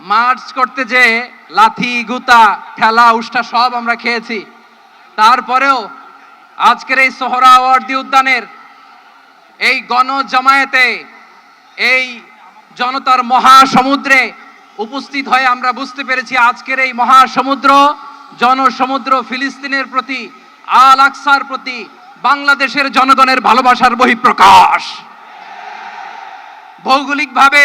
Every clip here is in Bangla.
মার্চ করতে যে লাথি, গুতা, ঠেলা, উষ্ঠা সব আমরা খেয়েছি। তারপরেও আজকের এই সোহরাওয়ার্দী উদ্যানের এই গণ জামায়াতে এই জনতার মহাসমুদ্রে উপস্থিত হয়ে আমরা বুঝতে পেরেছি আজকের এই মহাসমুদ্র, জনসমুদ্র ফিলিস্তিনের প্রতি, আল আকসার প্রতি, বাংলাদেশের জনগণের ভালোবাসার বহিঃপ্রকাশ। ভৌগোলিকভাবে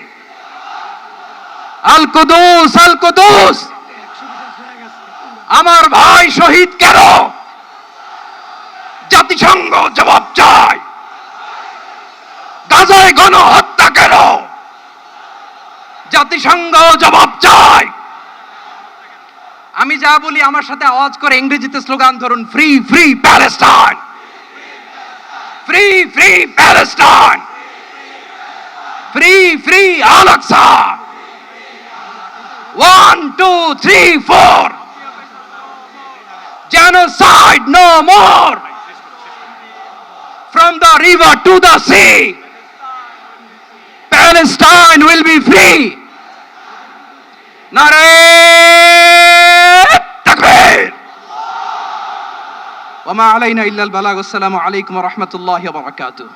আল কুদুস আমার ভাই শহীদ কেন? জাতিসংঘ জবাব চায়। গাজায় গণহত্যা কেন? জাতিসংঘ জবাব চায়। আমি যা বলি আমার সাথে আওয়াজ করে ইংরেজিতে স্লোগান ধরুন, free free Palestine. Free free Palestine. Free free আলাক্সা One, two, three, four. Genocide no more. From the river to the sea. Palestine will be free. نعرة تكبير وما علينا إلا البلاغ والسلام عليكم ورحمة الله وبركاته